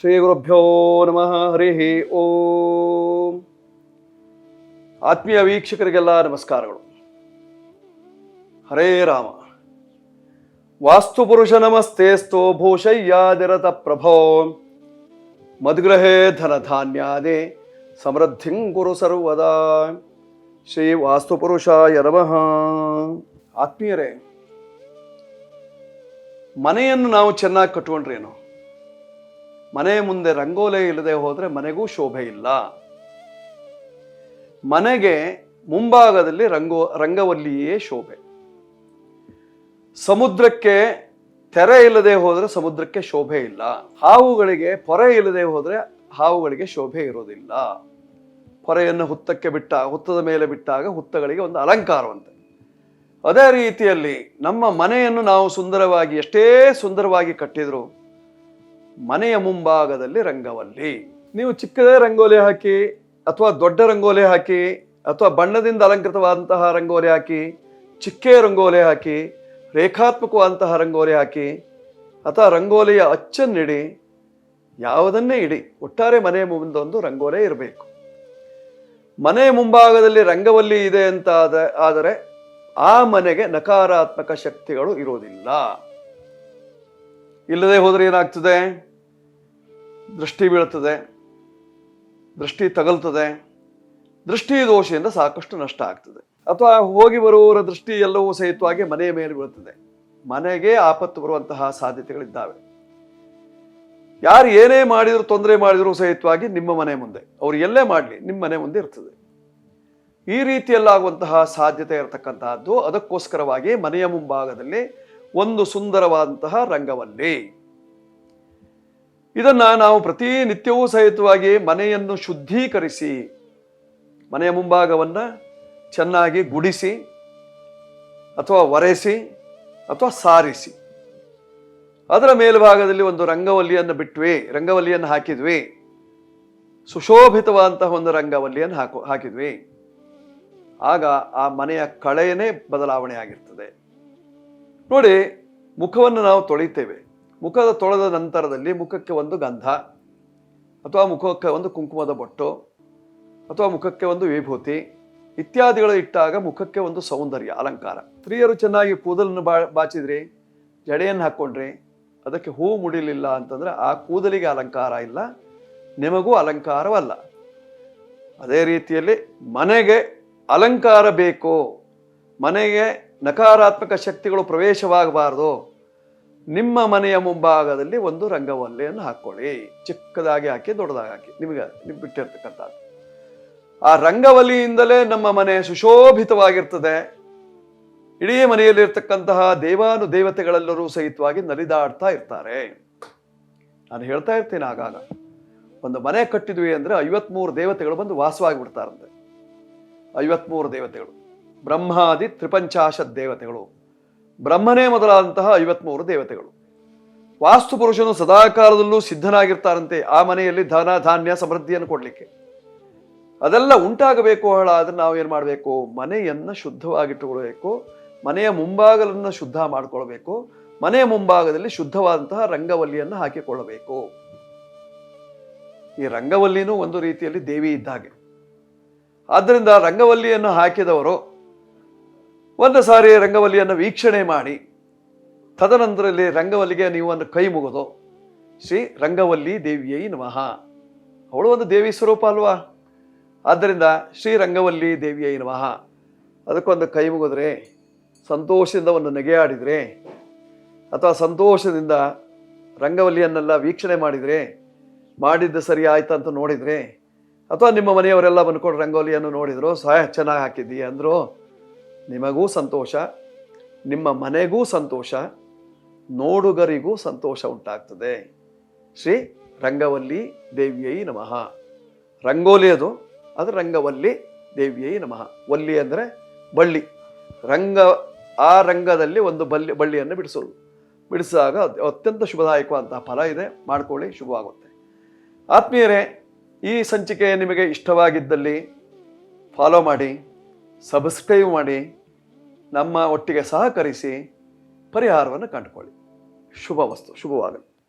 ಶ್ರೀ ಗುರುಭ್ಯೋ ನಮಃ. ಹರಿ ಓಂ. ಆತ್ಮೀಯ ವೀಕ್ಷಕರಿಗೆಲ್ಲ ನಮಸ್ಕಾರಗಳು. ಹರೇ ರಾಮ. ವಾಸ್ತು ಪುರುಷ ನಮಸ್ತೇಸ್ತೋ ಭೂಷಯ್ಯಾದಿರತ ಪ್ರಭೋ. ಮದ್ಗ್ರಹೇ ಧನಧಾನ್ಯಾದಿ ಸಮೃದ್ಧಿಂ ಗುರು ಸರ್ವದಾ. ಶ್ರೀ ವಾಸ್ತುಪುರುಷಾಯ ನಮಃ. ಆತ್ಮೀಯರೇ, ಮನೆಯನ್ನು ನಾವು ಚೆನ್ನಾಗಿ ಕಟ್ಕೊಂಡ್ರೇನು? ಮನೆ ಮುಂದೆ ರಂಗೋಲೆ ಇಲ್ಲದೆ ಹೋದ್ರೆ ಮನೆಗೂ ಶೋಭೆ ಇಲ್ಲ. ಮನೆಗೆ ಮುಂಭಾಗದಲ್ಲಿ ರಂಗೋ, ರಂಗವಲ್ಲಿಯೇ ಶೋಭೆ. ಸಮುದ್ರಕ್ಕೆ ತೆರೆ ಇಲ್ಲದೆ ಹೋದ್ರೆ ಸಮುದ್ರಕ್ಕೆ ಶೋಭೆ ಇಲ್ಲ. ಹಾವುಗಳಿಗೆ ಪೊರೆ ಇಲ್ಲದೆ ಹೋದ್ರೆ ಹಾವುಗಳಿಗೆ ಶೋಭೆ ಇರೋದಿಲ್ಲ. ಪೊರೆಯನ್ನು ಹುತ್ತಕ್ಕೆ ಬಿಟ್ಟ, ಹುತ್ತದ ಮೇಲೆ ಬಿಟ್ಟಾಗ ಹುತ್ತಗಳಿಗೆ ಒಂದು ಅಲಂಕಾರವಂತೆ. ಅದೇ ರೀತಿಯಲ್ಲಿ ನಮ್ಮ ಮನೆಯನ್ನು ನಾವು ಸುಂದರವಾಗಿ, ಎಷ್ಟೇ ಸುಂದರವಾಗಿ ಕಟ್ಟಿದ್ರು ಮನೆಯ ಮುಂಭಾಗದಲ್ಲಿ ರಂಗವಲ್ಲಿ. ನೀವು ಚಿಕ್ಕದೇ ರಂಗೋಲಿ ಹಾಕಿ, ಅಥವಾ ದೊಡ್ಡ ರಂಗೋಲಿ ಹಾಕಿ, ಅಥವಾ ಬಣ್ಣದಿಂದ ಅಲಂಕೃತವಾದಂತಹ ರಂಗೋಲಿ ಹಾಕಿ, ಚಿಕ್ಕೆ ರಂಗೋಲಿ ಹಾಕಿ, ರೇಖಾತ್ಮಕವಾದಂತಹ ರಂಗೋಲಿ ಹಾಕಿ, ಅಥವಾ ರಂಗೋಲಿಯ ಅಚ್ಚನ್ನಿಡಿ, ಯಾವುದನ್ನೇ ಇಡಿ, ಒಟ್ಟಾರೆ ಮನೆಯ ಮುಂದೊಂದು ರಂಗೋಲೆ ಇರಬೇಕು. ಮನೆಯ ಮುಂಭಾಗದಲ್ಲಿ ರಂಗವಲ್ಲಿ ಇದೆ ಅಂತ ಆದರೆ ಆ ಮನೆಗೆ ನಕಾರಾತ್ಮಕ ಶಕ್ತಿಗಳು ಇರೋದಿಲ್ಲ ಇಲ್ಲದೆ ಹೋದ್ರೆ ಏನಾಗ್ತದೆ? ದೃಷ್ಟಿ ಬೀಳ್ತದೆ, ದೃಷ್ಟಿ ತಗಲ್ತದೆ, ದೃಷ್ಟಿ ದೋಷದಿಂದ ಸಾಕಷ್ಟು ನಷ್ಟ ಆಗ್ತದೆ. ಅಥವಾ ಹೋಗಿ ಬರುವವರ ದೃಷ್ಟಿ ಎಲ್ಲವೂ ಸಹಿತವಾಗಿ ಮನೆಯ ಮೇಲೆ ಬೀಳುತ್ತದೆ ಮನೆಗೆ ಆಪತ್ತು ಬರುವಂತಹ ಸಾಧ್ಯತೆಗಳಿದ್ದಾವೆ. ಯಾರು ಏನೇ ಮಾಡಿದ್ರು ತೊಂದರೆ ಮಾಡಿದ್ರು ಸಹಿತವಾಗಿ ನಿಮ್ಮ ಮನೆ ಮುಂದೆ, ಅವ್ರು ಎಲ್ಲೇ ಮಾಡಲಿ, ನಿಮ್ಮ ಮನೆ ಮುಂದೆ ಇರ್ತದೆ. ಈ ರೀತಿಯಲ್ಲಾಗುವಂತಹ ಸಾಧ್ಯತೆ ಇರತಕ್ಕಂತಹದ್ದು ಅದಕ್ಕೋಸ್ಕರವಾಗಿ ಮನೆಯ ಮುಂಭಾಗದಲ್ಲಿ ಒಂದು ಸುಂದರವಾದಂತಹ ರಂಗವಲ್ಲಿ ಇದನ್ನ ನಾವು ಪ್ರತಿನಿತ್ಯವೂ ಸಹಿತವಾಗಿ ಮನೆಯನ್ನು ಶುದ್ಧೀಕರಿಸಿ, ಮನೆಯ ಮುಂಭಾಗವನ್ನು ಚೆನ್ನಾಗಿ ಗುಡಿಸಿ, ಅಥವಾ ಒರೆಸಿ, ಅಥವಾ ಸಾರಿಸಿ. ಅದರ ಮೇಲ್ಭಾಗದಲ್ಲಿ ಒಂದು ರಂಗವಲ್ಲಿಯನ್ನು ಬಿಟ್ವಿ, ರಂಗವಲ್ಲಿಯನ್ನು ಹಾಕಿದ್ವಿ. ಸುಶೋಭಿತವಾದಂತಹ ಒಂದು ರಂಗವಲ್ಲಿಯನ್ನು ಹಾಕು, ಹಾಕಿದ್ವಿ. ಆಗ ಆ ಮನೆಯ ಕಳೆಯೇ ಬದಲಾವಣೆ ಆಗಿರ್ತದೆ. ನೋಡಿ, ಮುಖವನ್ನು ನಾವು ತೊಳಿತೇವೆ. ಮುಖದ ತೊಳೆದ ನಂತರದಲ್ಲಿ ಮುಖಕ್ಕೆ ಒಂದು ಗಂಧ, ಅಥವಾ ಮುಖಕ್ಕೆ ಒಂದು ಕುಂಕುಮದ ಬೊಟ್ಟು, ಅಥವಾ ಮುಖಕ್ಕೆ ಒಂದು ವಿಭೂತಿ ಇತ್ಯಾದಿಗಳು ಇಟ್ಟಾಗ ಮುಖಕ್ಕೆ ಒಂದು ಸೌಂದರ್ಯ, ಅಲಂಕಾರ. ಸ್ತ್ರೀಯರು ಚೆನ್ನಾಗಿ ಕೂದಲನ್ನು ಬಾ, ಬಾಚಿದ್ರಿ, ಜಡೆಯನ್ನು ಹಾಕ್ಕೊಂಡ್ರಿ, ಅದಕ್ಕೆ ಹೂ ಮುಡಿಲಿಲ್ಲ ಅಂತಂದ್ರೆ ಆ ಕೂದಲಿಗೆ ಅಲಂಕಾರ ಇಲ್ಲ, ನಿಮಗೂ ಅಲಂಕಾರವಲ್ಲ. ಅದೇ ರೀತಿಯಲ್ಲಿ ಮನೆಗೆ ಅಲಂಕಾರ ಬೇಕು, ಮನೆಗೆ ನಕಾರಾತ್ಮಕ ಶಕ್ತಿಗಳು ಪ್ರವೇಶವಾಗಬಾರದು. ನಿಮ್ಮ ಮನೆಯ ಮುಂಭಾಗದಲ್ಲಿ ಒಂದು ರಂಗವಲ್ಲೆಯನ್ನು ಹಾಕ್ಕೊಳ್ಳಿ. ಚಿಕ್ಕದಾಗಿ ಹಾಕಿ, ದೊಡ್ಡದಾಗಿ ಹಾಕಿ. ನಿಮಗೆ ನಿಮ್ಗೆ ಬಿಟ್ಟಿರ್ತಕ್ಕಂಥದ್ದು. ಆ ರಂಗವಲಿಯಿಂದಲೇ ನಮ್ಮ ಮನೆ ಸುಶೋಭಿತವಾಗಿರ್ತದೆ. ಇಡೀ ಮನೆಯಲ್ಲಿರ್ತಕ್ಕಂತಹ ದೇವಾನು ದೇವತೆಗಳೆಲ್ಲರೂ ಸಹಿತವಾಗಿ ನಲಿದಾಡ್ತಾ ಇರ್ತಾರೆ. ನಾನು ಹೇಳ್ತಾ ಇರ್ತೀನಿ ಆಗಾಗ. ಒಂದು ಮನೆ ಕಟ್ಟಿದ್ವಿ ಅಂದ್ರೆ ಐವತ್ಮೂರು ದೇವತೆಗಳು ಬಂದು ವಾಸವಾಗಿ ಬಿಡ್ತಾರಂತೆ ಐವತ್ಮೂರು ದೇವತೆಗಳು. ಬ್ರಹ್ಮಾದಿ ತ್ರಿಪಂಚಾಶತ್ ದೇವತೆಗಳು. ಬ್ರಹ್ಮನೇ ಮೊದಲಾದಂತಹ ಐವತ್ಮೂರು ದೇವತೆಗಳು. ವಾಸ್ತು ಪುರುಷನು ಸದಾಕಾಲದಲ್ಲೂ ಸಿದ್ಧನಾಗಿರ್ತಾರಂತೆ ಆ ಮನೆಯಲ್ಲಿ ಧನ, ಧಾನ್ಯ, ಸಮೃದ್ಧಿಯನ್ನು ಕೊಡಲಿಕ್ಕೆ. ಅದೆಲ್ಲ ಉಂಟಾಗಬೇಕು ಆದರೆ ನಾವು ಏನು ಮಾಡಬೇಕು? ಮನೆಯನ್ನ ಶುದ್ಧವಾಗಿಟ್ಟುಕೊಳ್ಬೇಕು ಮನೆಯ ಮುಂಭಾಗಲನ್ನು ಶುದ್ಧ ಮಾಡಿಕೊಳ್ಬೇಕು, ಮನೆಯ ಮುಂಭಾಗದಲ್ಲಿ ಶುದ್ಧವಾದಂತಹ ರಂಗವಲ್ಲಿಯನ್ನು ಹಾಕಿಕೊಳ್ಳಬೇಕು. ಈ ರಂಗವಲ್ಲಿನೂ ಒಂದು ರೀತಿಯಲ್ಲಿ ದೇವಿ ಇದ್ದಾಗೆ. ಆದ್ದರಿಂದ ರಂಗವಲ್ಲಿಯನ್ನು ಹಾಕಿದವರು ಒಂದು ಸಾರಿ ರಂಗವಲ್ಲಿಯನ್ನು ವೀಕ್ಷಣೆ ಮಾಡಿ, ತದನಂತರದಲ್ಲಿ ರಂಗವಲ್ಲಿಗೆ ನೀವು ಒಂದು ಕೈ ಮುಗಿದು, ಶ್ರೀ ರಂಗವಲ್ಲಿ ದೇವಿಯೈ ನಮಃ. ಅವಳು ಒಂದು ದೇವಿ ಸ್ವರೂಪ ಅಲ್ವಾ? ಆದ್ದರಿಂದ ಶ್ರೀ ರಂಗವಲ್ಲಿ ದೇವಿಯೈ ನಮಃ. ಅದಕ್ಕೊಂದು ಕೈ ಮುಗಿದ್ರೆ, ಸಂತೋಷದಿಂದ ಒಂದು ನೆಗೆಯಾಡಿದರೆ ಅಥವಾ ಸಂತೋಷದಿಂದ ರಂಗವಲ್ಲಿಯನ್ನೆಲ್ಲ ವೀಕ್ಷಣೆ ಮಾಡಿದರೆ, ಮಾಡಿದ್ದು ಸರಿ ಆಯ್ತಾ ಅಂತ ನೋಡಿದರೆ, ಅಥವಾ ನಿಮ್ಮ ಮನೆಯವರೆಲ್ಲ ಬಂದ್ಕೊಂಡು ರಂಗೋಲಿಯನ್ನು ನೋಡಿದರು ಸಹ ಚೆನ್ನಾಗಿ ಹಾಕಿದ್ದೀಯ? ಅಂದರು ನಿಮಗೂ ಸಂತೋಷ, ನಿಮ್ಮ ಮನೆಗೂ ಸಂತೋಷ, ನೋಡುಗರಿಗೂ ಸಂತೋಷ ಉಂಟಾಗ್ತದೆ. ಶ್ರೀ ರಂಗವಲ್ಲಿ ದೇವಿಯೈ ನಮಃ. ರಂಗೋಲಿ ಅದು ಅದು ರಂಗವಲ್ಲಿ ದೇವಿಯೈ ನಮಃ. ವಲ್ಲಿ ಅಂದರೆ ಬಳ್ಳಿ. ರಂಗ, ಆ ರಂಗದಲ್ಲಿ ಒಂದು ಬಳ್ಳಿ, ಬಳ್ಳಿಯನ್ನು ಬಿಡಿಸೋದು. ಬಿಡಿಸಿದಾಗ ಅತ್ಯಂತ ಶುಭದಾಯಕವಾದಂತಹ ಫಲ ಇದೆ, ಮಾಡ್ಕೊಳ್ಳಿ, ಶುಭವಾಗುತ್ತೆ. ಆತ್ಮೀಯರೇ, ಈ ಸಂಚಿಕೆ ನಿಮಗೆ ಇಷ್ಟವಾಗಿದ್ದಲ್ಲಿ ಫಾಲೋ ಮಾಡಿ ಸಬ್ಸ್ಕ್ರೈಬ್ ಮಾಡಿ ನಮ್ಮ ಒಟ್ಟಿಗೆ ಸಹಕರಿಸಿ ಪರಿಹಾರವನ್ನು ಕಂಡುಕೊಳ್ಳಿ. ಶುಭ ವಸ್ತು ಶುಭವಾಗಲಿ.